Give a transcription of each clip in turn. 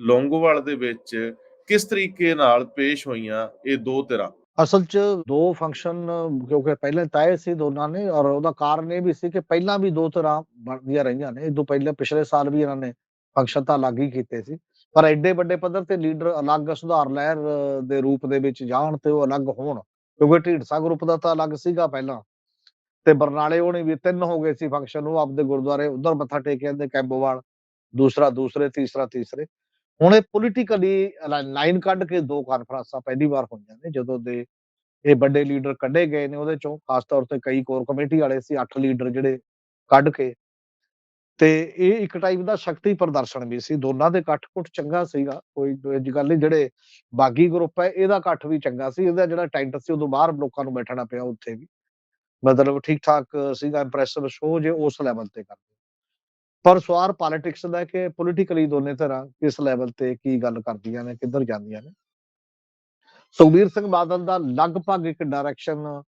ਲੌਂਗੋਵਾਲ ਦੇ ਵਿੱਚ ਕਿਸ ਤਰੀਕੇ ਨਾਲ ਪੇਸ਼ ਹੋਈਆਂ ਇਹ ਦੋ ਧਿਰਾਂ? ਅਸਲ 'ਚ ਦੋ ਫੰਕਸ਼ਨ ਕਿਉਂਕਿ ਪਹਿਲਾਂ ਤੈਅ ਸੀ ਦੋਨਾਂ ਨੇ ਔਰ ਉਹਦਾ ਕਾਰਨ ਇਹ ਵੀ ਸੀ ਕਿ ਪਹਿਲਾਂ ਵੀ ਦੋ ਤਰ੍ਹਾਂ ਬਣਦੀਆਂ ਰਹੀਆਂ ਨੇ। ਇਹ ਤੋਂ ਪਹਿਲੇ ਪਿਛਲੇ ਸਾਲ ਵੀ ਇਹਨਾਂ ਨੇ ਫੰਕਸ਼ਨ ਤਾਂ ਅਲੱਗ ਹੀ ਕੀਤੇ ਸੀ। ਪਰ ਐਡੇ ਵੱਡੇ ਪੱਧਰ ਤੇ ਲੀਡਰ ਅਲੱਗ ਸੁਧਾਰ ਲਹਿਰ ਦੇ ਰੂਪ ਦੇ ਵਿੱਚ ਜਾਣ ਤੇ ਉਹ ਅਲੱਗ ਹੋਣ, ਕਿਉਂਕਿ ਢੀਡਸਾ ਗਰੁੱਪ ਦਾ ਤਾਂ ਅਲੱਗ ਸੀਗਾ ਪਹਿਲਾਂ। ਤੇ ਬਰਨਾਲੇ ਹੋਣੀ ਵੀ ਤਿੰਨ ਹੋ ਗਏ ਸੀ ਫੰਕਸ਼ਨ ਉਹ ਆਪਦੇ ਗੁਰਦੁਆਰੇ ਉਧਰ ਮੱਥਾ ਟੇਕ ਜਾਂਦੇ ਕੈਬੋਵਾਲ, ਦੂਸਰਾ, ਦੂਸਰੇ, ਤੀਸਰਾ, ਤੀਸਰੇ। ਹੁਣ ਇਹ ਪੋਲੀਟੀਕਲੀ ਲਾਈਨ ਕੱਢ ਕੇ ਦੋ ਕਾਨਫਰੰਸਾਂ ਪਹਿਲੀ ਵਾਰ ਹੋਈਆਂ ਨੇ, ਜਦੋਂ ਦੇ ਇਹ ਵੱਡੇ ਲੀਡਰ ਕੱਢੇ ਗਏ ਨੇ, ਉਹਦੇ ਚੋਂ ਖਾਸ ਤੌਰ ਤੇ ਕਈ ਕੋਰ ਕਮੇਟੀ ਵਾਲੇ ਸੀ 8 ਲੀਡਰ ਜਿਹੜੇ ਕੱਢ ਕੇ। ਤੇ ਇਹ ਇੱਕ ਟਾਈਪ ਦਾ ਸ਼ਕਤੀ ਪ੍ਰਦਰਸ਼ਨ ਵੀ ਸੀ, ਦੋਨਾਂ ਦੇ ਇਕੱਠ-ਕੁੱਠ ਚੰਗਾ ਸੀਗਾ, ਕੋਈ ਅੱਜ ਗੱਲ ਨਹੀਂ, ਜਿਹੜੇ ਬਾਗੀ ਗਰੁੱਪ ਹੈ, ਇਹਦਾ ਇਕੱਠ ਵੀ ਚੰਗਾ ਸੀ, ਇਹਦਾ ਜਿਹੜਾ ਟੈਂਟ ਸੀ, ਉਦੋਂ ਬਾਹਰ ਲੋਕਾਂ ਨੂੰ ਬੈਠਣਾ ਪਿਆ ਉੱਥੇ ਵੀ। ਮਤਲਬ ਠੀਕ ਠਾਕ ਸੀਗਾ ਇੰਪ੍ਰੈਸਿਵ ਸ਼ੋ ਜੇ ਉਸ ਲੈਵਲ ਤੇ ਕਰਦੇ ਪਰ ਸਵਾਰ ਪੋਲਿਟਿਕਸ ਦਾ ਕਿ ਪੋਲੀਟੀਕਲੀ ਦੋਨੇ ਤਰ੍ਹਾਂ ਕਿਸ ਲੈਵਲ ਤੇ ਕੀ ਗੱਲ ਕਰਦੀਆਂ ਨੇ, ਕਿੱਧਰ ਜਾਂਦੀਆਂ ਨੇ? ਸੁਖਬੀਰ ਸਿੰਘ ਬਾਦਲ ਦਾ ਲਗਭਗ ਇੱਕ ਡਾਇਰੈਕਸ਼ਨ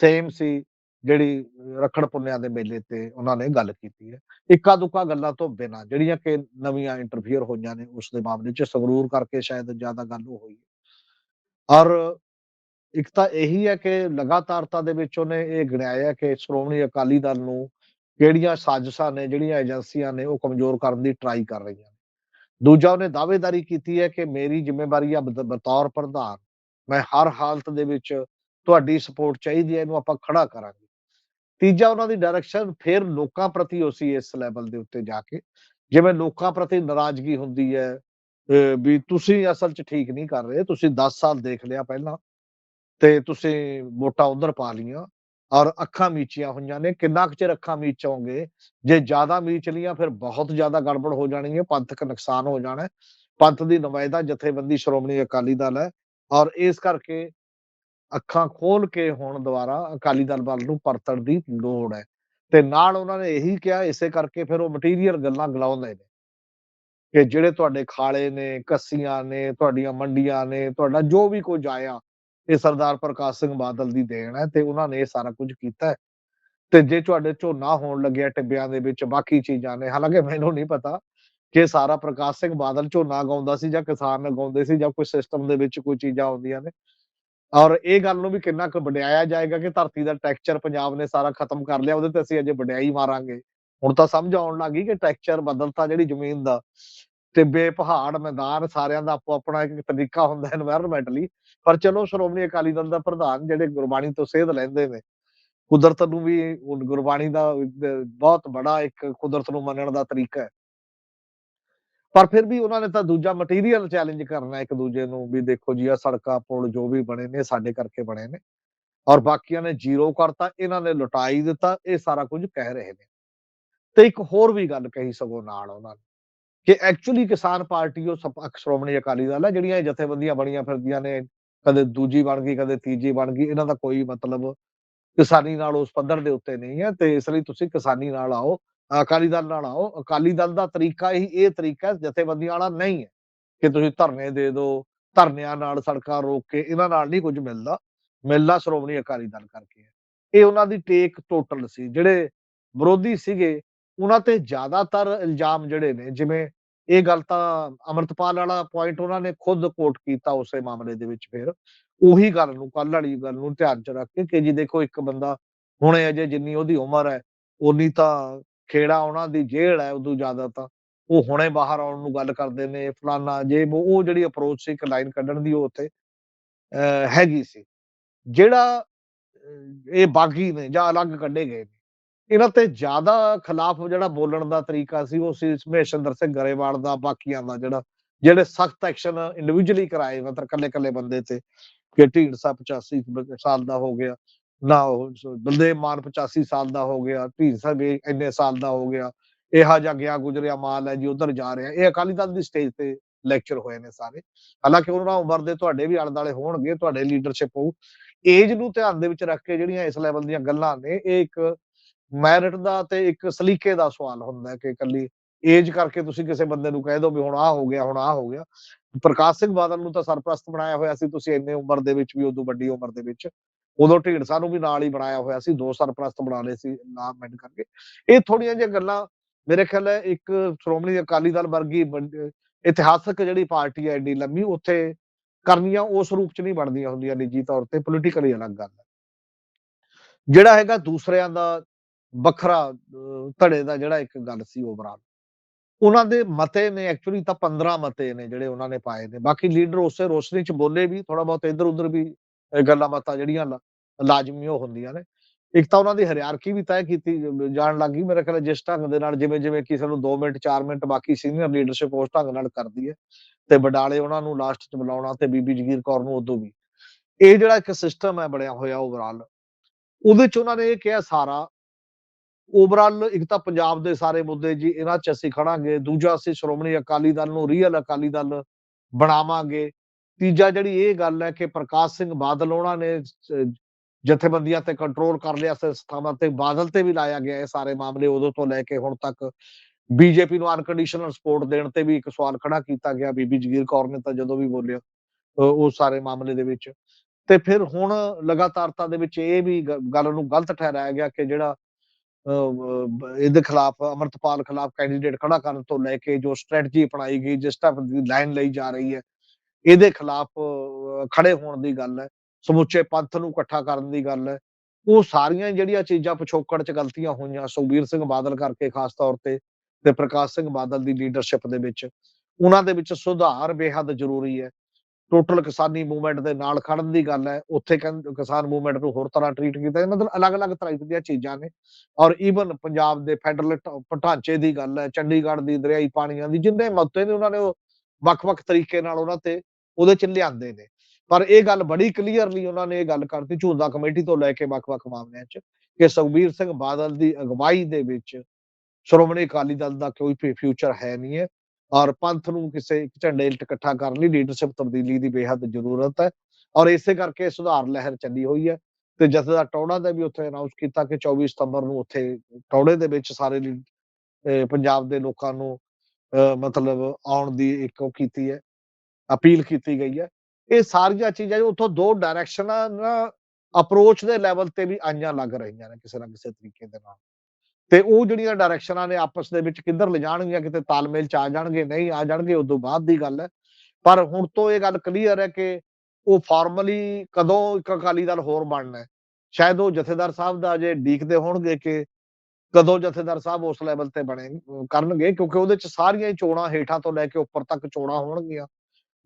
ਸੇਮ ਸੀ ਜਿਹੜੀ ਰੱਖੜ ਪੁੰਨਿਆਂ ਦੇ ਮੇਲੇ ਤੇ ਉਹਨਾਂ ਨੇ ਗੱਲ ਕੀਤੀ ਹੈ। ਇੱਕਾ ਦੁੱਕਾ ਗੱਲਾਂ ਤੋਂ ਬਿਨਾ ਜਿਹੜੀਆਂ ਕਿ ਨਵੀਆਂ ਇੰਟਰਫੀਅਰ ਹੋਈਆਂ ਨੇ ਉਸ ਦੇ ਮਾਮਲੇ 'ਚ ਸੰਗਰੂਰ ਕਰਕੇ ਸ਼ਾਇਦ ਜ਼ਿਆਦਾ ਗੱਲ ਉਹ ਹੋਈ ਔਰ ਇੱਕ ਤਾਂ ਇਹੀ ਹੈ ਕਿ ਲਗਾਤਾਰਤਾ ਦੇ ਵਿੱਚ ਉਹਨੇ ਇਹ ਗਿਣਾਇਆ ਕਿ ਸ਼੍ਰੋਮਣੀ ਅਕਾਲੀ ਦਲ ਨੂੰ ਕਿਹੜੀਆਂ ਸਾਜ਼ਿਸ਼ਾਂ ਨੇ, ਜਿਹੜੀਆਂ ਏਜੰਸੀਆਂ ਨੇ, ਉਹ ਕਮਜ਼ੋਰ ਕਰਨ ਦੀ ਟਰਾਈ ਕਰ ਰਹੀਆਂ ਨੇ। ਦੂਜਾ ਉਹਨੇ ਦਾਅਵੇਦਾਰੀ ਕੀਤੀ ਹੈ ਕਿ ਮੇਰੀ ਜ਼ਿੰਮੇਵਾਰੀ ਆ ਬਤੌਰ ਪ੍ਰਧਾਨ। ਮੈਂ ਹਰ ਹਾਲਤ ਦੇ ਵਿੱਚ ਤੁਹਾਡੀ ਸਪੋਰਟ ਚਾਹੀਦੀ ਹੈ, ਇਹਨੂੰ ਆਪਾਂ ਖੜਾ ਕਰਾਂਗੇ। ਤੀਜਾ ਉਹਨਾਂ ਦੀ ਡਾਇਰੈਕਸ਼ਨ ਫਿਰ ਲੋਕਾਂ ਪ੍ਰਤੀ ਉਹ ਸੀ ਇਸ ਲੈਵਲ ਦੇ ਉੱਤੇ ਜਾ ਕੇ, ਜਿਵੇਂ ਲੋਕਾਂ ਪ੍ਰਤੀ ਨਾਰਾਜ਼ਗੀ ਹੁੰਦੀ ਹੈ ਵੀ ਤੁਸੀਂ ਅਸਲ 'ਚ ਠੀਕ ਨਹੀਂ ਕਰ ਰਹੇ, ਤੁਸੀਂ 10 ਸਾਲ ਦੇਖ ਲਿਆ ਪਹਿਲਾਂ, ਤੇ ਤੁਸੀਂ ਵੋਟਾਂ ਉਧਰ ਪਾ ਲੀਆਂ ਔਰ ਅੱਖਾਂ ਮੀਚੀਆਂ ਹੋਈਆਂ ਨੇ। ਕਿੰਨਾ ਕੁ ਚਿਰ ਅੱਖਾਂ ਮੀਚੋਗੇ? ਜੇ ਜ਼ਿਆਦਾ ਮੀਚ ਲੀਆਂ ਫਿਰ ਬਹੁਤ ਜ਼ਿਆਦਾ ਗੜਬੜ ਹੋ ਜਾਣੀ ਹੈ ਪੰਥਕ ਨੁਕਸਾਨ ਹੋ ਜਾਣਾ। ਪੰਥ ਦੀ ਨੁਮਾਇੰਦਾ ਜਥੇਬੰਦੀ ਸ਼੍ਰੋਮਣੀ ਅਕਾਲੀ ਦਲ ਹੈ ਔਰ ਇਸ ਕਰਕੇ ਅੱਖਾਂ ਖੋਲ ਕੇ ਹੁਣ ਦੁਆਰਾ ਅਕਾਲੀ ਦਲ ਵੱਲ ਨੂੰ ਪਰਤਣ ਦੀ ਲੋੜ ਹੈ। ਤੇ ਨਾਲ ਉਹਨਾਂ ਨੇ ਇਹੀ ਕਿਹਾ, ਇਸੇ ਕਰਕੇ ਫਿਰ ਉਹ ਮਟੀਰੀਅਲ ਗੱਲਾਂ ਗਲਾਉਂਦੇ ਨੇ ਕਿ ਜਿਹੜੇ ਤੁਹਾਡੇ ਖਾਲੇ ਨੇ, ਕੱਸੀਆਂ ਨੇ, ਤੁਹਾਡੀਆਂ ਮੰਡੀਆਂ ਨੇ, ਤੁਹਾਡਾ ਜੋ ਵੀ ਕੁਝ ਆਇਆ ਇਹ ਸਰਦਾਰ ਪ੍ਰਕਾਸ਼ ਸਿੰਘ ਬਾਦਲ ਦੀ ਦੇਣ ਹੈ ਤੇ ਉਹਨਾਂ ਨੇ ਇਹ ਸਾਰਾ ਕੁਝ ਕੀਤਾ ਹੈ। ਤੇ ਜੇ ਤੁਹਾਡੇ ਝੋਨਾ ਹੋਣ ਲੱਗਿਆ ਟਿੱਬਿਆਂ ਦੇ ਵਿੱਚ ਬਾਕੀ ਚੀਜ਼ਾਂ ਨੇ, ਹਾਲਾਂਕਿ ਮੈਨੂੰ ਨਹੀਂ ਪਤਾ ਕਿ ਸਾਰਾ ਪ੍ਰਕਾਸ਼ ਸਿੰਘ ਬਾਦਲ ਝੋਨਾ ਗਾਉਂਦਾ ਸੀ ਜਾਂ ਕਿਸਾਨ ਗਾਉਂਦੇ ਸੀ ਜਾਂ ਕੋਈ ਸਿਸਟਮ ਦੇ ਵਿੱਚ ਕੋਈ ਚੀਜ਼ਾਂ ਆਉਂਦੀਆਂ ਨੇ। ਔਰ ਇਹ ਗੱਲ ਨੂੰ ਵੀ ਕਿੰਨਾ ਕੁ ਵਡਿਆਇਆ ਜਾਏਗਾ ਕਿ ਧਰਤੀ ਦਾ ਟੈਕਸਚਰ ਪੰਜਾਬ ਨੇ ਸਾਰਾ ਖਤਮ ਕਰ ਲਿਆ, ਉਹਦੇ ਤੇ ਅਸੀਂ ਅਜੇ ਵਡਿਆਈ ਮਾਰਾਂਗੇ। ਹੁਣ ਤਾਂ ਸਮਝ ਆਉਣ ਲੱਗੀ ਕਿ ਟੈਕਸਚਰ ਬਦਲਤਾ ਜਿਹੜੀ ਜ਼ਮੀਨ ਦਾ। ਟਿੱਬੇ ਪਹਾੜ ਮੈਦਾਨ ਸਾਰਿਆਂ ਦਾ ਆਪੋ ਆਪਣਾ ਇੱਕ ਤਰੀਕਾ ਹੁੰਦਾ এনवायरमेंटਲੀ ਪਰ ਚਲੋ, ਸ਼੍ਰੋਮਣੀ ਅਕਾਲੀ ਦਲ ਦਾ ਪ੍ਰਧਾਨ ਜਿਹੜੇ ਗੁਰਬਾਣੀ ਤੋਂ ਸੇਧ ਲੈਂਦੇ ਨੇ, ਕੁਦਰਤ ਨੂੰ ਵੀ ਗੁਰਬਾਣੀ ਦਾ ਬਹੁਤ ਬੜਾ ਇੱਕ ਕੁਦਰਤ ਨੂੰ ਮੰਨਣ ਦਾ ਤਰੀਕਾ ਹੈ। ਪਰ ਫਿਰ ਵੀ ਉਹਨਾਂ ਨੇ ਤਾਂ ਦੂਜਾ ਮਟੀਰੀਅਲ ਚੈਲੰਜ ਕਰਨਾ ਇੱਕ ਦੂਜੇ ਨੂੰ ਵੀ ਦੇਖੋ ਜੀ ਆ ਸੜਕਾਂ, ਪੁਲ ਜੋ ਵੀ ਬਣੇ ਨੇ, ਸਾਡੇ ਕਰਕੇ ਬਣੇ ਨੇ। ਔਰ ਬਾਕੀਆਂ ਨੇ ਜ਼ੀਰੋ ਕਰਤਾ, ਇਹਨਾਂ ਨੇ ਲੁਟਾਈ ਦਿੱਤਾ, ਇਹ ਸਾਰਾ ਕੁਝ ਕਹਿ ਰਹੇ ਨੇ। ਤੇ ਇੱਕ ਹੋਰ ਵੀ ਗੱਲ ਕਹੀ ਸਗੋਂ ਨਾਲ ਉਹਨਾਂ ਨੇ। ਕਿ ਐਕਚੁਅਲੀ ਕਿਸਾਨ ਪਾਰਟੀ ਉਹ ਸਪ- ਸ਼੍ਰੋਮਣੀ ਅਕਾਲੀ ਦਲ ਹੈ ਜਿਹੜੀਆਂ ਇਹ ਜਥੇਬੰਦੀਆਂ ਬਣੀਆਂ ਫਿਰਦੀਆਂ ਨੇ, ਕਦੇ ਦੂਜੀ ਬਣ ਗਈ, ਕਦੇ ਤੀਜੀ ਬਣ ਗਈ, ਇਹਨਾਂ ਦਾ ਕੋਈ ਮਤਲਬ ਕਿਸਾਨੀ ਨਾਲ ਉਸ ਪੱਧਰ ਦੇ ਉੱਤੇ ਨਹੀਂ ਹੈ, ਤੇ ਇਸ ਲਈ ਤੁਸੀਂ ਕਿਸਾਨੀ ਨਾਲ ਆਓ, ਅਕਾਲੀ ਦਲ ਨਾਲ ਆਓ, ਅਕਾਲੀ ਦਲ ਦਾ ਤਰੀਕਾ ਹੀ ਇਹ ਤਰੀਕਾ ਜਥੇਬੰਦੀਆਂ ਵਾਲਾ ਨਹੀਂ ਹੈ, ਕਿ ਤੁਸੀਂ ਧਰਨੇ ਦੇ ਦਿਓ ਧਰਨਿਆਂ ਨਾਲ ਸੜਕਾਂ ਰੋਕ ਕੇ ਇਹਨਾਂ ਨਾਲ ਨਹੀਂ ਕੁਝ ਮਿਲਦਾ ਮਿਲਦਾ ਸ਼੍ਰੋਮਣੀ ਅਕਾਲੀ ਦਲ ਕਰਕੇ। ਇਹ ਉਹਨਾਂ ਦੀ ਟੇਕ ਟੋਟਲ ਸੀ, ਜਿਹੜੇ ਵਿਰੋਧੀ ਸੀਗੇ ਉਹਨਾਂ ਤੇ ਜ਼ਿਆਦਾਤਰ ਇਲਜ਼ਾਮ ਜਿਹੜੇ ਨੇ, ਜਿਵੇਂ ਇਹ ਗੱਲ ਤਾਂ ਅਮਰਤਪਾਲ ਵਾਲਾ ਪੁਆਇੰਟ ਉਹਨਾਂ ਨੇ ਖੁਦ ਕੋਟ ਕੀਤਾ ਉਸੇ ਮਾਮਲੇ ਦੇ ਵਿੱਚ ਫਿਰ, ਉਹੀ ਗੱਲ ਨੂੰ ਕੱਲ ਵਾਲੀ ਗੱਲ ਨੂੰ ਧਿਆਨ ਚ ਰੱਖ ਕੇ ਕਿ ਜੀ ਦੇਖੋ ਇੱਕ ਬੰਦਾ ਹੁਣੇ ਅਜੇ ਜਿੰਨੀ ਉਹਦੀ ਉਮਰ ਹੈ ਉਨੀ ਤਾਂ ਖੇੜਾ ਉਹਨਾਂ ਦੀ ਜੇਲ੍ਹ ਹੈ ਉਦੋਂ ਜ਼ਿਆਦਾ ਤਾਂ, ਉਹ ਹੁਣੇ ਬਾਹਰ ਆਉਣ ਨੂੰ ਗੱਲ ਕਰਦੇ ਨੇ, ਫਲਾਨਾ ਜੇ ਉਹ ਜਿਹੜੀ ਅਪਰੋਚ ਸੀ ਇੱਕ ਲਾਈਨ ਕੱਢਣ ਦੀ ਉਹ ਉੱਥੇ, ਅਹ ਹੈਗੀ ਸੀ। ਜਿਹੜਾ ਇਹ ਬਾਗੀ ਨੇ ਜਾਂ ਅਲੱਗ ਕੱਢੇ ਗਏ ਨੇ। ਇਹਨਾਂ ਤੇ ਜ਼ਿਆਦਾ ਖਿਲਾਫ ਜਿਹੜਾ ਬੋਲਣ ਦਾ ਤਰੀਕਾ ਸੀ, ਉਹ ਸੀ ਮਹੇਸ਼ਿੰਦਰ ਸਿੰਘ ਗਰੇਵਾਲ ਦਾ, ਬਾਕੀਆਂ ਦਾ ਜਿਹੜਾ, ਜਿਹੜੇ ਸਖਤ ਐਕਸ਼ਨ ਇੰਡੀਵਿਜੂਅਲੀ ਕਰਾਏ ਮਤਲਬ ਕੱਲੇ ਕੱਲੇ ਬੰਦੇ ਤੇ, ਕਿ ਢੀਂਡਸਾ 85 ਸਾਲ ਦਾ ਹੋ ਗਿਆ, ਨਾ ਉਹ ਸ- ਬਲਦੇਵ ਮਾਨ 85 ਸਾਲ ਦਾ ਹੋ ਗਿਆ ਢੀਂਡਸਾ ਵੀ ਇੰਨੇ ਸਾਲ ਦਾ ਹੋ ਗਿਆ, ਇਹੋ ਜਿਹਾ ਗਿਆ ਗੁਜਰਿਆ ਮਾਲ ਹੈ ਜੀ, ਉਧਰ ਜਾ ਰਿਹਾ, ਇਹ ਅਕਾਲੀ ਦਲ ਦੀ ਸਟੇਜ ਤੇ ਲੈਕਚਰ ਹੋਏ ਨੇ ਸਾਰੇ। ਹਾਲਾਂਕਿ ਉਹਨਾਂ ਉਮਰ ਦੇ ਤੁਹਾਡੇ ਵੀ ਆਲੇ ਦੁਆਲੇ ਹੋਣਗੇ, ਤੁਹਾਡੇ ਲੀਡਰਸ਼ਿਪ ਹੋਊ। ਏਜ ਨੂੰ ਧਿਆਨ ਦੇ ਵਿੱਚ ਰੱਖ ਕੇ ਜਿਹੜੀਆਂ ਇਸ ਲੈਵਲ ਦੀਆਂ ਗੱਲਾਂ ਨੇ, ਇਹ ਇੱਕ ਮੈਰਿਟ ਦਾ ਤੇ ਇੱਕ ਸਲੀਕੇ ਦਾ ਸਵਾਲ ਹੁੰਦਾ ਕਿ ਇਕੱਲੀ ਏਜ ਕਰਕੇ ਤੁਸੀਂ ਕਿਸੇ ਬੰਦੇ ਨੂੰ ਕਹਿ ਦਿਓ ਵੀ ਹੁਣ ਆਹ ਹੋ ਗਿਆ, ਹੁਣ ਆਹ ਹੋ ਗਿਆ। ਪ੍ਰਕਾਸ਼ ਸਿੰਘ ਬਾਦਲ ਨੂੰ ਤਾਂ ਸਰਪ੍ਰਸਤ ਬਣਾਇਆ ਹੋਇਆ ਸੀ, ਤੁਸੀਂ ਇੰਨੇ ਉਮਰ ਦੇ ਵਿੱਚ ਵੀ, ਉਦੋਂ ਵੱਡੀ ਉਮਰ ਦੇ ਵਿੱਚ, ਉਦੋਂ ਢੀਂਡਸਾ ਨੂੰ ਵੀ ਨਾਲ ਹੀ ਬਣਾਇਆ ਹੋਇਆ ਸੀ, ਦੋ ਸਰਪ੍ਰਸਤ ਬਣਾ ਲਏ ਸੀ, ਨਾਮ ਮੈਂਟ ਕਰਕੇ। ਇਹ ਥੋੜੀਆਂ ਜਿਹੀਆਂ ਗੱਲਾਂ ਮੇਰੇ ਖਿਆਲ ਹੈ ਇੱਕ ਸ਼੍ਰੋਮਣੀ ਅਕਾਲੀ ਦਲ ਵਰਗੀ ਇਤਿਹਾਸਕ ਜਿਹੜੀ ਪਾਰਟੀ ਹੈ ਏਡੀ ਲੰਮੀ, ਉੱਥੇ ਕਰਨੀਆਂ ਉਸ ਰੂਪ ਚ ਨਹੀਂ ਬਣਦੀਆਂ ਹੁੰਦੀਆਂ ਨਿੱਜੀ ਤੌਰ ਤੇ ਪੋਲੀਟੀਕਲੀ ਅਲੱਗ ਗੱਲ ਹੈ। ਜਿਹੜਾ ਹੈਗਾ ਦੂਸਰਿਆਂ ਦਾ ਵੱਖਰਾ ਧੜੇ ਦਾ ਜਿਹੜਾ ਇੱਕ ਗੱਲ ਸੀ ਓਵਰਆਲ। ਉਹਨਾਂ ਦੇ ਮਤੇ ਨੇ, ਐਕਚੁਅਲੀ ਤਾਂ 15 ਮਤੇ ਨੇ ਜਿਹੜੇ ਉਹਨਾਂ ਨੇ ਪਾਏ ਨੇ। ਬਾਕੀ ਲੀਡਰ ਉਸੇ ਰੋਸ਼ਨੀ ਚ ਬੋਲੇ ਵੀ ਥੋੜਾ ਬਹੁਤ ਇੱਧਰ ਉੱਧਰ ਵੀ ਗੱਲਾਂ ਬਾਤਾਂ ਜਿਹੜੀਆਂ ਲਾਜ਼ਮੀ ਉਹ ਹੁੰਦੀਆਂ ਨੇ। ਇੱਕ ਤਾਂ ਉਹਨਾਂ ਦੀ ਹਰਿਆਰਕੀ ਵੀ ਤੈਅ ਕੀਤੀ, ਜ- ਜਾਣ ਲੱਗੀ ਮੇਰੇ ਖਿਆਲ ਜਿਸ ਢੰਗ ਦੇ ਨਾਲ ਜਿਵੇਂ ਜਿਵੇਂ ਕਿਸੇ ਨੂੰ 2 ਮਿੰਟ 4 ਮਿੰਟ ਬਾਕੀ ਸੀਨੀਅਰ ਲੀਡਰਸ਼ਿਪ ਉਸ ਢੰਗ ਨਾਲ ਕਰਦੀ ਹੈ ਤੇ ਵਡਾਲੇ ਉਹਨਾਂ ਨੂੰ ਲਾਸਟ ਚ ਬੁਲਾਉਣਾ ਤੇ ਬੀਬੀ ਜਗੀਰ ਕੌਰ ਨੂੰ ਉਦੋਂ ਵੀ। ਇਹ ਜਿਹੜਾ ਇੱਕ ਸਿਸਟਮ ਹੈ ਬਣਿਆ ਹੋਇਆ ਓਵਰਆਲ, ਉਹਦੇ ਚ ਉਹਨਾਂ ਨੇ ਇਹ ਕਿਹਾ ਸਾਰਾ ਓਵਰਆਲ ਇੱਕ ਤਾਂ ਪੰਜਾਬ ਦੇ ਸਾਰੇ ਮੁੱਦੇ ਜੀ, ਇਹਨਾਂ ਚ ਅਸੀਂ ਖੜਾਂਗੇ, ਦੂਜਾ ਅਸੀਂ ਸ਼੍ਰੋਮਣੀ ਅਕਾਲੀ ਦਲ ਨੂੰ ਰੀਅਲ ਅਕਾਲੀ ਦਲ ਬਣਾਵਾਂਗੇ। ਤੀਜਾ ਜਿਹੜੀ ਇਹ ਗੱਲ ਹੈ ਕਿ ਪ੍ਰਕਾਸ਼ ਸਿੰਘ ਬਾਦਲ ਉਹਨਾਂ ਨੇ ਜਥੇਬੰਦੀਆਂ ਤੇ ਕੰਟਰੋਲ ਕਰ ਲਿਆ ਸੰਸਥਾਵਾਂ ਤੇ ਬਾਦਲ ਤੇ ਵੀ ਲਾਇਆ ਗਿਆ ਇਹ ਸਾਰੇ ਮਾਮਲੇ ਉਦੋਂ ਤੋਂ ਲੈ ਕੇ ਹੁਣ ਤੱਕ। ਬੀਜੇਪੀ ਨੂੰ ਅਨਕੰਡੀਸ਼ਨਲ ਸਪੋਰਟ ਦੇਣ ਤੇ ਵੀ ਇੱਕ ਸਵਾਲ ਖੜਾ ਕੀਤਾ ਗਿਆ, ਬੀਬੀ ਜਗੀਰ ਕੌਰ ਨੇ ਤਾਂ ਜਦੋਂ ਵੀ ਬੋਲਿਆ ਉਹ ਸਾਰੇ ਮਾਮਲੇ ਦੇ ਵਿੱਚ। ਤੇ ਫਿਰ ਹੁਣ ਲਗਾਤਾਰਤਾ ਦੇ ਵਿੱਚ ਇਹ ਵੀ ਗੱਲ ਨੂੰ ਗਲਤ ਠਹਿਰਾਇਆ ਗਿਆ ਕਿ ਜਿਹੜਾ ਇਹਦੇ ਖਿਲਾਫ, ਅਮਰਤਪਾਲ ਖਿਲਾਫ ਕੈਂਡੀਡੇਟ ਖੜਾ ਕਰਨ ਤੋਂ ਲੈ ਕੇ ਜੋ ਸਟ੍ਰੈਟਜੀ ਅਪਣਾਈ ਗਈ, ਜਿਸ ਤਰ੍ਹਾਂ ਦੀ ਲਾਈਨ ਲਈ ਜਾ ਰਹੀ ਹੈ, ਇਹਦੇ ਖਿਲਾਫ ਖੜੇ ਹੋਣ ਦੀ ਗੱਲ ਹੈ, ਸਮੁੱਚੇ ਪੰਥ ਨੂੰ ਇਕੱਠਾ ਕਰਨ ਦੀ ਗੱਲ ਹੈ। ਉਹ ਸਾਰੀਆਂ ਜਿਹੜੀਆਂ ਚੀਜ਼ਾਂ ਪਿਛੋਕੜ ਚ ਗਲਤੀਆਂ ਹੋਈਆਂ, ਸੁਖਬੀਰ ਸਿੰਘ ਬਾਦਲ ਕਰਕੇ ਖਾਸ ਤੌਰ ਤੇ ਤੇ ਪ੍ਰਕਾਸ਼ ਸਿੰਘ ਬਾਦਲ ਦੀ ਲੀਡਰਸ਼ਿਪ ਦੇ ਵਿੱਚ, ਉਹਨਾਂ ਦੇ ਵਿੱਚ ਸੁਧਾਰ ਬੇਹੱਦ ਜ਼ਰੂਰੀ ਹੈ। ਟੋਟਲ ਕਿਸਾਨੀ ਮੂਵਮੈਂਟ ਦੇ ਨਾਲ ਖੜਨ ਦੀ ਗੱਲ ਹੈ। ਉੱਥੇ ਕਹਿੰਦੇ ਕਿਸਾਨ ਮੂਵਮੈਂਟ ਨੂੰ ਹੋਰ ਤਰ੍ਹਾਂ ਟਰੀਟ ਕੀਤਾ। ਜਾਂਦਾ। ਮਤਲਬ ਅਲੱਗ-ਅਲੱਗ ਤਰ੍ਹਾਂ ਦੀਆਂ ਚੀਜ਼ਾਂ ਨੇ। ਔਰ ਈਵਨ ਪੰਜਾਬ ਦੇ ਫੈਡਰਲ ਢਾਂਚੇ ਦੀ ਗੱਲ ਹੈ, ਚੰਡੀਗੜ੍ਹ ਦੀ, ਦਰਿਆਈ ਪਾਣੀਆਂ ਦੀ, ਜਿੰਨੇ ਮੁੱਦੇ ਨੇ ਉਹਨਾਂ ਨੇ ਉਹ ਵੱਖ-ਵੱਖ ਤਰੀਕੇ ਨਾਲ ਉਹਨਾਂ ਤੇ ਉਹਦੇ ਚ ਲਿਆਂਦੇ ਨੇ। ਪਰ ਇਹ ਗੱਲ ਬੜੀ ਕਲੀਅਰਲੀ ਉਹਨਾਂ ਨੇ ਇਹ ਗੱਲ ਕਰਤੀ, ਝੂੰਦਾ ਕਮੇਟੀ ਤੋਂ ਲੈ ਕੇ ਵੱਖ-ਵੱਖ ਮਾਮਲਿਆਂ 'ਚ ਕਿ ਸੁਖਬੀਰ ਸਿੰਘ ਬਾਦਲ ਦੀ ਅਗਵਾਈ ਦੇ ਵਿੱਚ ਸ਼੍ਰੋਮਣੀ ਅਕਾਲੀ ਦਲ ਦਾ ਕੋਈ ਫਿਊਚਰ ਹੈ ਨਹੀਂ ਹੈ। ਔਰ ਪੰਥ ਨੂੰ ਕਿਸੇ ਇੱਕ ਝੰਡੇ ਹੇਠ ਇਕੱਠਾ ਕਰਨ ਲਈ ਲੀਡਰਸ਼ਿਪ ਤਬਦੀਲੀ ਦੀ ਬੇਹੱਦ ਜ਼ਰੂਰਤ ਹੈ ਔਰ ਇਸੇ ਕਰਕੇ ਸੁਧਾਰ ਲਹਿਰ ਚੱਲੀ ਹੋਈ ਹੈ ਤੇ ਜਥੇਦਾਰ ਟੌੜਾ ਦਾ ਵੀ ਉੱਥੇ ਅਨਾਉਂਸ ਕੀਤਾ ਕਿ 24 ਸਤੰਬਰ ਨੂੰ ਉੱਥੇ ਟੌੜੇ ਦੇ ਵਿੱਚ ਸਾਰੇ ਪੰਜਾਬ ਦੇ ਲੋਕਾਂ ਨੂੰ, ਅਹ ਮਤਲਬ ਆਉਣ ਦੀ ਇੱਕ ਉਹ ਕੀਤੀ ਹੈ, ਅਪੀਲ ਕੀਤੀ ਗਈ ਹੈ। ਇਹ ਸਾਰੀਆਂ ਚੀਜ਼ਾਂ ਉੱਥੋਂ ਦੋ ਡਾਇਰੈਕਸ਼ਨਾਂ ਨਾ ਅਪਰੋਚ ਦੇ ਲੈਵਲ ਤੇ ਵੀ ਆਈਆਂ ਲੱਗ ਰਹੀਆਂ ਨੇ ਕਿਸੇ ਨਾ ਕਿਸੇ ਤਰੀਕੇ ਦੇ ਨਾਲ। ਤੇ ਉਹ ਜਿਹੜੀਆਂ ਡਾਇਰੈਕਸ਼ਨਾਂ ਨੇ ਆਪਸ ਦੇ ਵਿੱਚ ਕਿੱਧਰ ਲਿਜਾਣਗੀਆਂ, ਕਿਤੇ ਤਾਲਮੇਲ ਚ ਆ ਜਾਣਗੇ, ਨਹੀਂ ਆ ਜਾਣਗੇ ਉਦੋਂ ਬਾਅਦ ਦੀ ਗੱਲ ਹੈ। ਪਰ ਹੁਣ ਤੋਂ ਇਹ ਗੱਲ ਕਲੀਅਰ ਹੈ ਕਿ ਉਹ ਫਾਰਮਲੀ ਕਦੋਂ ਇੱਕ ਅਕਾਲੀ ਦਲ ਹੋਰ ਬਣਨਾ ਹੈ। ਸ਼ਾਇਦ ਉਹ ਜਥੇਦਾਰ ਸਾਹਿਬ ਦਾ ਜੇ ਡੀਕਦੇ ਹੋਣਗੇ ਕਿ ਕਦੋਂ ਜਥੇਦਾਰ ਸਾਹਿਬ ਉਸ ਲੈਵਲ ਤੇ ਬਣੇ ਕਰਨਗੇ, ਕਿਉਂਕਿ ਉਹਦੇ ਚ ਸਾਰੀਆਂ ਹੀ ਚੋਣਾਂ ਹੇਠਾਂ ਤੋਂ ਲੈ ਕੇ ਉੱਪਰ ਤੱਕ ਚੋਣਾਂ ਹੋਣਗੀਆਂ।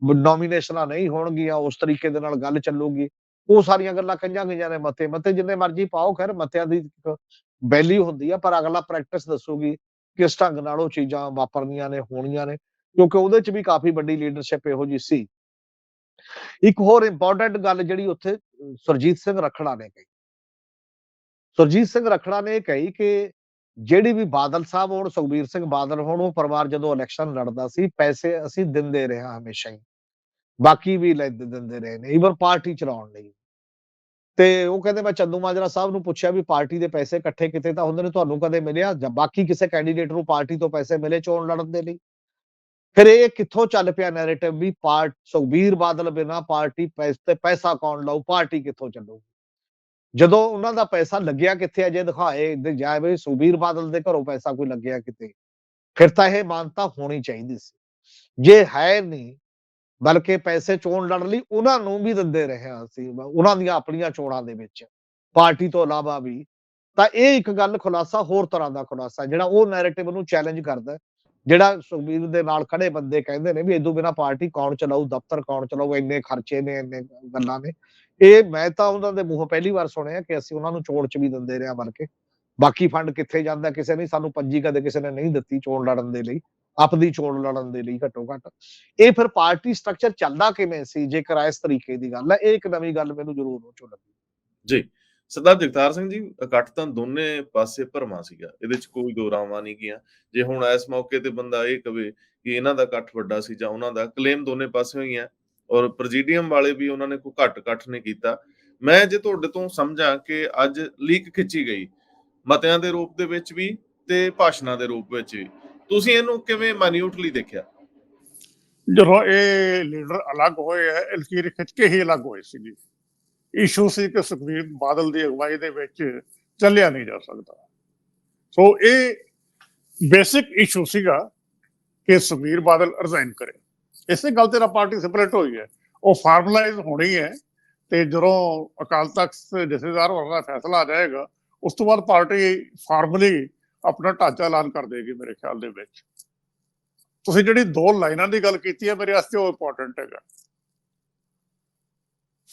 ਨੋਮੀਨੇਸ਼ਨਾਂ ਨਹੀਂ ਹੋਣਗੀਆਂ, ਉਸ ਤਰੀਕੇ ਦੇ ਨਾਲ ਗੱਲ ਚੱਲੂਗੀ। ਉਹ ਸਾਰੀਆਂ ਗੱਲਾਂ ਕਈਆਂ ਗਈਆਂ ਨੇ ਮਤੇ ਮਤੇ ਜਿੰਨੇ ਮਰਜ਼ੀ ਪਾਓ, ਖੈਰ ਮਤਿਆਂ ਦੀ ਵੈਲਿਊ ਹੁੰਦੀ ਆ ਪਰ ਅਗਲਾ ਪ੍ਰੈਕਟਿਸ ਦੱਸੂਗੀ ਕਿਸ ਢੰਗ ਨਾਲ ਉਹ ਚੀਜ਼ਾਂ ਵਾਪਰਨੀਆਂ ਨੇ ਹੋਣੀਆਂ ਨੇ ਕਿਉਂਕਿ ਉਹਦੇ ਚ ਵੀ ਕਾਫੀ ਵੱਡੀ ਲੀਡਰਸ਼ਿਪ ਇਹੋ ਜੀ ਸੀ। ਇੱਕ ਹੋਰ ਇੰਪੋਰਟੈਂਟ ਗੱਲ ਜਿਹੜੀ ਉੱਥੇ ਅਹ, ਸੁਰਜੀਤ ਸਿੰਘ ਰਖੜਾ ਨੇ ਕਹੀ। ਸੁਰਜੀਤ ਸਿੰਘ ਰਖੜਾ ਨੇ ਇਹ ਕਹੀ ਕਿ ਜਿਹੜੀ ਵੀ ਬਾਦਲ ਸਾਹਿਬ ਹੋਣ ਸੁਖਬੀਰ ਸਿੰਘ ਬਾਦਲ ਹੋਣ ਉਹ ਪਰਿਵਾਰ ਜਦੋਂ ਇਲੈਕਸ਼ਨ ਲੜਦਾ ਸੀ ਪੈਸੇ ਅਸੀਂ ਦਿੰਦੇ ਰਹੇ ਹਾਂ ਹਮੇਸ਼ਾ ਹੀ। ਬਾਕੀ ਵੀ ਲੈ ਦਿੰਦੇ ਰਹੇ ਨੇ ਈਵਨ ਪਾਰਟੀ ਚਲਾਉਣ ਲਈ। ਤੇ ਉਹ ਕਹਿੰਦੇ ਮੈਂ ਚੰਦੂ ਮਾਜਰਾ ਸਾਹਿਬ ਨੂੰ ਪੁੱਛਿਆ ਵੀ ਪਾਰਟੀ ਦੇ ਪੈਸੇ ਇਕੱਠੇ ਕਿਤੇ ਤਾਂ ਹੁੰਦੇ ਨੇ, ਤੁਹਾਨੂੰ ਕਦੇ ਮਿਲਿਆ? ਜਾਂ ਬਾਕੀ ਕਿਸੇ ਕੈਂਡੀਡੇਟ ਨੂੰ ਪਾਰਟੀ ਤੋਂ ਪੈਸੇ ਮਿਲੇ ਚੋਣ ਲੜਨ ਦੇ ਲਈ? ਫਿਰ ਇਹ ਕਿੱਥੋਂ ਚੱਲ ਪਿਆ ਨੈਰੇਟਿਵ ਵੀ ਪਾਰਟ ਸੁਖਬੀਰ ਬਾਦਲ ਬਿਨਾ ਪਾਰਟੀ ਪੈਸੇ, ਤੇ ਪੈਸਾ ਕੌਣ ਲਾਊ? ਪਾਰਟੀ ਕਿੱਥੋਂ ਚੱਲੂ ਜਦੋਂ ਉਹਨਾਂ ਦਾ ਪੈਸਾ ਲੱਗਿਆ ਕਿੱਥੇ ਅਜੇ ਦਿਖਾਏ ਦੇ ਜਾਵੇ ਸੁਖਬੀਰ ਬਾਦਲ ਦੇ ਘਰੋਂ ਪੈਸਾ ਕੋਈ ਲੱਗਿਆ ਕਿਤੇ? ਫਿਰ ਤਾਂ ਇਹ ਮਾਨਤਾ ਹੋਣੀ ਚਾਹੀਦੀ ਸੀ। ਜੇ ਹੈ ਨਹੀਂ ਬਲਕਿ ਪੈਸੇ ਚੋਣ ਲੜਨ ਲਈ ਉਹਨਾਂ ਨੂੰ ਵੀ ਦਿੰਦੇ ਰਹੇ ਹਾਂ ਉਹਨਾਂ ਦੀਆਂ ਆਪਣੀਆਂ ਚੋਣਾਂ ਦੇ ਵਿੱਚ, ਪਾਰਟੀ ਤੋਂ ਇਲਾਵਾ ਵੀ। ਤਾਂ ਇਹ ਇੱਕ ਗੱਲ ਖੁਲਾਸਾ ਹੋਰ ਤਰ੍ਹਾਂ ਦਾ ਖੁਲਾਸਾ, ਜਿਹੜਾ ਉਹ ਨੈਰੇਟਿਵ ਨੂੰ ਚੈਲੰਜ ਕਰਦਾ, ਜਿਹੜਾ ਸੁਖਬੀਰ ਦੇ ਨਾਲ ਖੜੇ ਬੰਦੇ ਕਹਿੰਦੇ ਨੇ ਵੀ ਇਦੋਂ ਬਿਨਾ ਪਾਰਟੀ ਕੌਣ ਚਲਾਊ, ਦਫ਼ਤਰ ਕੌਣ ਚਲਾਊ, ਇੰਨੇ ਖਰਚੇ ਨੇ, ਇੰਨੇ ਗੱਲਾਂ ਨੇ। ਇਹ ਮੈਂ ਤਾਂ ਉਹਨਾਂ ਦੇ ਮੂੰਹੋਂ ਪਹਿਲੀ ਵਾਰ ਸੁਣਿਆ ਕਿ ਅਸੀਂ ਉਹਨਾਂ ਨੂੰ ਚੋਣ ਚ ਵੀ ਦਿੰਦੇ ਰਹੇ ਹਾਂ ਬਲਕਿ, ਬਾਕੀ ਫੰਡ ਕਿੱਥੇ ਜਾਂਦਾ, ਕਿਸੇ ਨੇ ਸਾਨੂੰ ਪੰਜੀ ਕਦੇ ਕਿਸੇ ਨੇ ਨਹੀਂ ਦਿੱਤੀ ਚੋਣ ਲੜਨ ਦੇ ਲਈ। ਆਪਦੀ ਚੋਣ ਲੜਨ ਦੇ ਲਈ ਘੱਟੋ ਘੱਟ। ਇਹ ਫਿਰ ਪਾਰਟੀ ਸਟਰਕਚਰ ਚੱਲਦਾ ਕਿਵੇਂ ਸੀ, ਜੇਕਰ ਇਸ ਤਰੀਕੇ ਦੀ ਗੱਲ ਹੈ, ਇਹ ਇੱਕ ਨਵੀਂ ਗੱਲ ਮੈਨੂੰ ਜ਼ਰੂਰ ਉਹ ਚੋਂ ਲੱਗੀ। ਜੀ, ਸਰਦਾਰ ਜਗਤਾਰ ਸਿੰਘ ਜੀ, ਇਕੱਠ ਤਾਂ ਦੋਨੇ ਪਾਸੇ ਭਰਮਾ ਸੀਗਾ, ਇਹਦੇ ਚ ਕੋਈ ਦੋ ਨਹੀਂ ਗਿਆ ਜੇ ਹੁਣ ਇਸ ਮੌਕੇ ਤੇ ਬੰਦਾ ਇਹ ਕਵੇ ਕਿ ਇਹਨਾਂ ਦਾ ਇਕੱਠ ਵੱਡਾ ਸੀ ਜਾਂ ਉਹਨਾਂ ਦਾ ਕਲੇਮ ਦੋਨੇ ਪਾਸਿਓਂ ਹੀ ਔਰ ਪ੍ਰੈਜ਼ੀਡੀਅਮ ਵਾਲੇ ਵੀ ਉਹਨਾਂ ਨੇ ਕੋਈ ਘੱਟ ਇਕੱਠ ਨਹੀਂ ਕੀਤਾ। ਮੈਂ ਜੇ ਤੁਹਾਡੇ ਤੋਂ ਸਮਝਾਂ ਕਿ ਅੱਜ ਲੀਕ ਖਿੱਚੀ ਗਈ, ਮਤਿਆਂ ਦੇ ਰੂਪ ਦੇ ਵਿੱਚ ਵੀ ਤੇ ਭਾਸ਼ਣਾਂ ਦੇ ਰੂਪ ਵਿੱਚ ਵੀ। ਤੁਸੀਂ ਇਹਨੂੰ ਕਿਵੇਂ ਮਾਈਨਿਊਟਲੀ ਦੇਖਿਆ? ਜਦੋਂ ਇਹ ਲੀਡਰ ਅਲੱਗ ਹੋਏ ਹੈ ਲਕੀਰ ਖਿੱਚ ਕੇ ਹੀ ਅਲੱਗ ਹੋਏ ਸੀ ਜੀ ਇਸ਼ੂ ਸੀ ਕਿ ਸੁਖਬੀਰ ਬਾਦਲ ਦੀ ਅਗਵਾਈ ਦੇ ਵਿੱਚ ਚੱਲਿਆ ਨਹੀਂ ਜਾ ਸਕਦਾ। ਸੋ ਇਹ ਬੇਸਿਕ ਇਸ਼ੂ ਸੀਗਾ ਕਿ ਸੁਖਬੀਰ ਬਾਦਲ ਰਿਜ਼ਾਈਨ ਕਰੇ। ਇਸੇ ਗੱਲ ਤੇ ਨਾ ਪਾਰਟੀ ਸਪਲਿਟ ਹੋਈ ਹੈ। ਉਹ ਫਾਰਮਲਾਈਜ਼ ਹੋਣੀ ਹੈ ਤੇ ਜਦੋਂ ਅਕਾਲ ਤਖਤ ਜਥੇਦਾਰ ਹੋਣਾ ਦਾ ਫੈਸਲਾ ਆ ਜਾਏਗਾ, ਉਸ ਤੋਂ ਬਾਅਦ ਪਾਰਟੀ ਫਾਰਮਲੀ ਆਪਣਾ ਢਾਂਚਾ ਐਲਾਨ ਕਰ ਦੇਗੀ ਮੇਰੇ ਖਿਆਲ ਦੇ ਵਿੱਚ। ਤੁਸੀਂ ਜਿਹੜੀ ਦੋ ਲਾਈਨਾਂ ਦੀ ਗੱਲ ਕੀਤੀ ਹੈ, ਮੇਰੇ ਵਾਸਤੇ ਉਹ ਇੰਪੋਰਟੈਂਟ ਹੈਗਾ।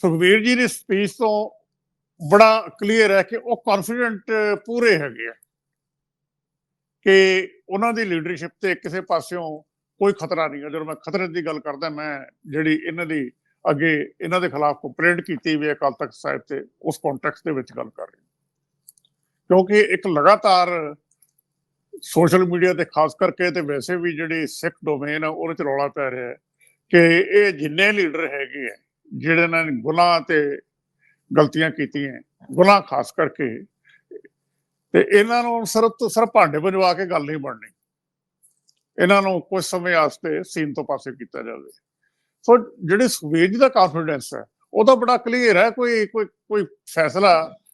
ਸੁਖਬੀਰ ਜੀ ਦੀ ਸਪੀਚ ਤੋਂ ਬੜਾ ਕਲੀਅਰ ਹੈ ਕਿ ਉਹ ਕੌਨਫੀਡੈਂਟ ਪੂਰੇ ਹੈਗੇ ਆ ਕਿ ਉਹਨਾਂ ਦੀ ਲੀਡਰਸ਼ਿਪ ਤੇ ਕਿਸੇ ਪਾਸਿਓਂ ਕੋਈ ਖਤਰਾ ਨਹੀਂ ਹੈ। ਜਦੋਂ ਮੈਂ ਖਤਰੇ ਦੀ ਗੱਲ ਕਰਦਾ, ਮੈਂ ਜਿਹੜੀ ਇਹਨਾਂ ਦੀ ਅੱਗੇ ਇਹਨਾਂ ਦੇ ਖਿਲਾਫ ਕੰਪਲੇਂਟ ਕੀਤੀ ਵੀ ਅਕਾਲ ਤਖਤ ਸਾਹਿਬ ਤੇ ਉਸ ਕੰਟੈਕਸਟ ਦੇ ਵਿੱਚ ਗੱਲ ਕਰ ਰਹੀ ਕਿਉਂਕਿ ਇੱਕ ਲਗਾਤਾਰ ਸੋਸ਼ਲ ਮੀਡੀਆ ਤੇ ਖਾਸ ਕਰਕੇ ਤੇ ਵੈਸੇ ਵੀ ਜਿਹੜੀ ਸਿੱਖ ਡੋਮੇਨ ਆ, ਉਹਦੇ ਚ ਰੌਲਾ ਪੈ ਰਿਹਾ ਹੈ ਕਿ ਇਹ ਜਿੰਨੇ ਲੀਡਰ ਹੈਗੇ ਆ, ਜਿਹੜੇ ਨੇ ਗੁਨਾਹ ਤੇ ਗਲਤੀਆਂ ਕੀਤੀਆਂ ਗੁਨਾਹ ਖਾਸ ਕਰਕੇ, ਤੇ ਇਹਨਾਂ ਨੂੰ ਸਿਰਫ ਤੋਂ ਸਿਰਫ ਭਾਂਡੇ ਵਜਵਾ ਕੇ ਗੱਲ ਨਹੀਂ ਬਣਨੀ। ਇਹਨਾਂ ਨੂੰ ਕੁਝ ਸਮੇਂ ਵਾਸਤੇ ਸੀਨ ਤੋਂ ਪਾਸੇ ਕੀਤਾ ਜਾਵੇ। ਸੋ ਜਿਹੜੇ ਸੁਵੇਜ ਦਾ ਕੌਨਫੀਡੈਂਸ ਹੈ, ਉਹ ਤਾਂ ਬੜਾ ਕਲੀਅਰ ਹੈ, ਕੋਈ ਕੋਈ ਕੋਈ ਫੈਸਲਾ